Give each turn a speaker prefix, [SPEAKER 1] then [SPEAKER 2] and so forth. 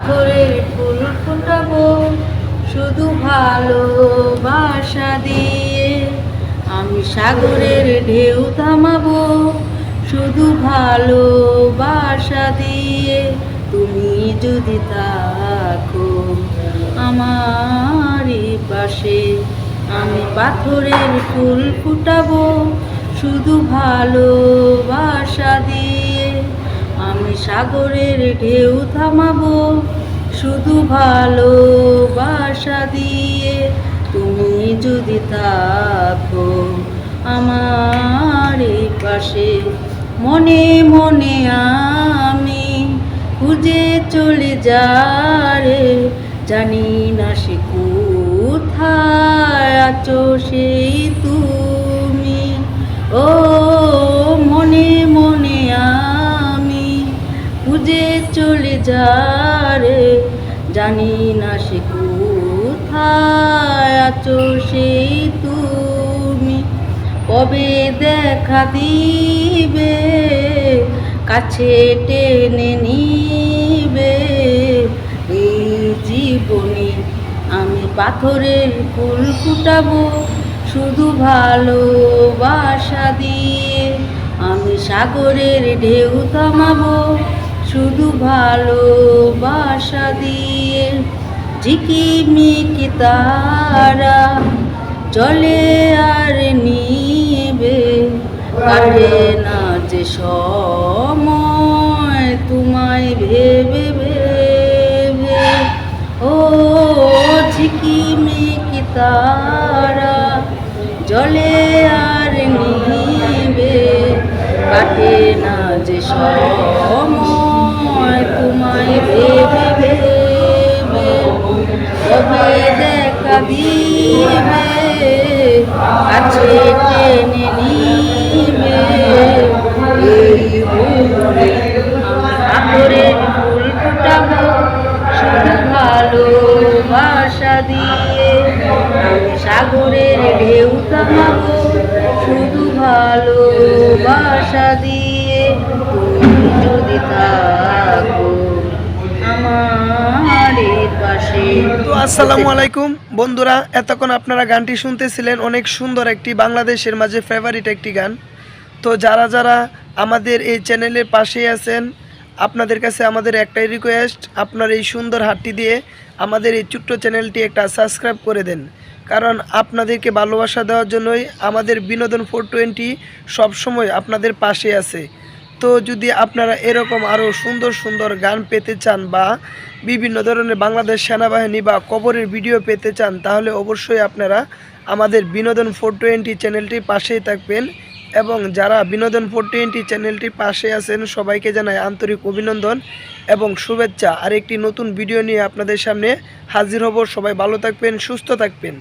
[SPEAKER 1] পাথরের ফুল ফুটাবো, শুধু ভালোবাসা দিয়ে। আমি সাগরের ঢেউ থামাবো, শুধু ভালোবাসা দিয়ে। তুমি যদি থাকো আমারই পাশে, আমি পাথরের ফুল ফুটাবো, শুধু আমি সাগরের ঢেউ থামাবো, শুধু ভালোবাসা দিয়ে। তুমি যদি থাকো আমার এই পাশে, মনে মনে আমি খুঁজে চলে যারে। জানি না সে কোথায় আছো, সেই তুমি চলে যারে, জানি না সে কোথায় আছো সেই তুমি। কবে দেখা দিবে, কাছে টেনে নিবে। এই জীবনে আমি পাথরের ফুল ফুটাবো, শুধু ভালোবাসা দিয়ে। আমি সাগরের ঢেউ থামাবো শুধু ভালোবাসা দিয়ে ঝিকিমিকি তারা চলে আর নিবে। কাটে না যে সময় তোমায় ভেবে ভেবে। ও ঝিকিমিকি তারা জলে আর কাছে টেনে নিবে এই বুকে আতরের ফুল ফুটাবো দিয়ে সাগরের ঢেউ থামাবো শুধু ভালোবাসা দিয়ে তুমি যদি থাকো আমার
[SPEAKER 2] আসসালামু আলাইকুম। বন্ধুরা, এতক্ষণ আপনারা গানটি শুনতেছিলেন অনেক সুন্দর একটি বাংলাদেশের মাঝে ফেভারিট একটি গান। তো যারা যারা আমাদের এই চ্যানেলের পাশেই আছেন, আপনাদের কাছে আমাদের একটাই রিকোয়েস্ট আপনার এই সুন্দর হাতটি দিয়ে আমাদের এই ছোট্ট চ্যানেলটি একটা সাবস্ক্রাইব করে দেন। কারণ আপনাদেরকে ভালোবাসা দেওয়ার জন্যই আমাদের বিনোদন ফোর টোয়েন্টি সবসময় আপনাদের পাশে আছে। তো যদি আপনারা এরকম আরও সুন্দর সুন্দর গান পেতে চান বা বিভিন্ন ধরনের বাংলাদেশ সেনাবাহিনী বা কবরের ভিডিও পেতে চান, তাহলে অবশ্যই আপনারা আমাদের বিনোদন ফোর টোয়েন্টি চ্যানেলটির পাশেই থাকবেন এবং যারা বিনোদন ফোর টোয়েন্টি চ্যানেলটির পাশে আছেন, সবাইকে জানাই আন্তরিক অভিনন্দন এবং শুভেচ্ছা। আর একটি নতুন ভিডিও নিয়ে আপনাদের সামনে হাজির হব। সবাই ভালো থাকবেন, সুস্থ থাকবেন।